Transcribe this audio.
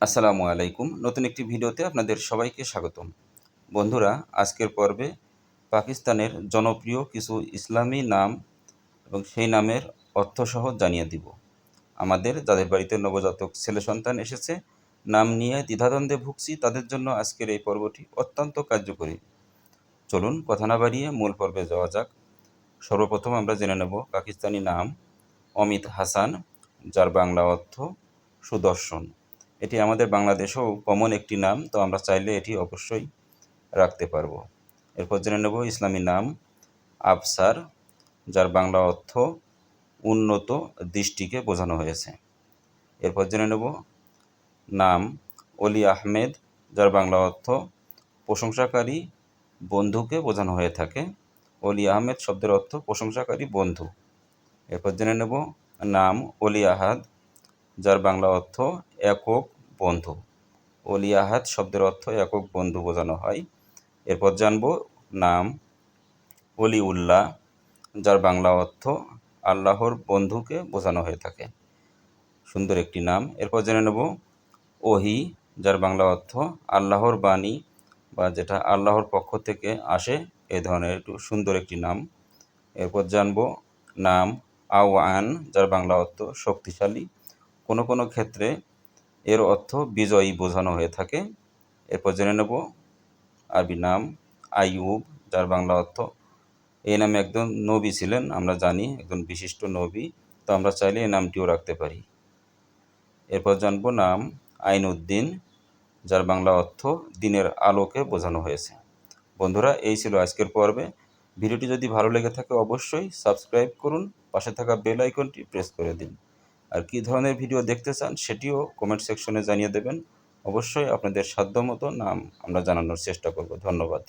আসসালামু আলাইকুম। নতুন একটি ভিডিওতে আপনাদের সবাইকে স্বাগতম। বন্ধুরা, আজকের পর্বে পাকিস্তানের জনপ্রিয় কিছু ইসলামী নাম এবং সেই নামের অর্থসহ জানিয়ে দিব। আমাদের, যাদের বাড়িতে নবজাতক ছেলে সন্তান এসেছে, নাম নিয়ে দ্বিধাদ্বন্দ্বে ভুগছি, তাদের জন্য আজকের এই পর্বটি অত্যন্ত কার্যকরী। চলুন, কথা না বাড়িয়ে মূল পর্বে যাওয়া যাক। সর্বপ্রথম আমরা জেনে নেব পাকিস্তানি নাম অমিত হাসান, যার বাংলা অর্থ সুদর্শন। এটি আমাদের বাংলাদেশেও কমন একটি নাম, তো আমরা চাইলে এটি অবশ্যই রাখতে পারব। এরপর জেনে নেব ইসলামী নাম আফসার, যার বাংলা অর্থ উন্নত দৃষ্টিকে বোঝানো হয়েছে। এরপর জেনে নেব নাম অলি আহমেদ, যার বাংলা অর্থ প্রশংসাকারী বন্ধুকে বোঝানো হয়ে থাকে। অলি আহমেদ শব্দের অর্থ প্রশংসাকারী বন্ধু। এরপর জেনে নেব নাম অলি আহাদ যার বাংলা অর্থ একক বন্ধু। অলি আহাদ শব্দের অর্থ একক বন্ধু বোঝানো হয়। এরপর জানব নাম অলি উল্লাহ যার বাংলা অর্থ আল্লাহর বন্ধুকে বোঝানো হয়ে থাকে। সুন্দর একটি নাম। এরপর জেনে নেব ওহি, যার বাংলা অর্থ আল্লাহর বাণী বা যেটা আল্লাহর পক্ষ থেকে আসে, এ ধরনের একটু সুন্দর একটি নাম। এরপর জানব নাম আওয়ান, যার বাংলা অর্থ শক্তিশালী। কোনো কোনো ক্ষেত্রে এর অর্থ বিজয়ী বোঝানো হয়ে থাকে। এরপর জেনে নেব আরবি নাম আইয়ুব, যার বাংলা অর্থ এই নামে একজন নবী ছিলেন, আমরা জানি, একজন বিশিষ্ট নবী, তো আমরা চাইলে এই নামটিও রাখতে পারি। এরপর জানব নাম আইনউদ্দিন যার বাংলা অর্থ দিনের আলোকে বোঝানো হয়েছে। বন্ধুরা, এই ছিল আজকের পর্বে। ভিডিওটি যদি ভালো লেগে থাকে, অবশ্যই সাবস্ক্রাইব করুন, পাশে থাকা বেল আইকনটি প্রেস করে দিন। আর কী ধরনের ভিডিও দেখতে চান সেটিও কমেন্ট সেকশনে জানিয়ে দেবেন। অবশ্যই আপনাদের সাধ্য মতো নাম আমরা জানানোর চেষ্টা করব। ধন্যবাদ।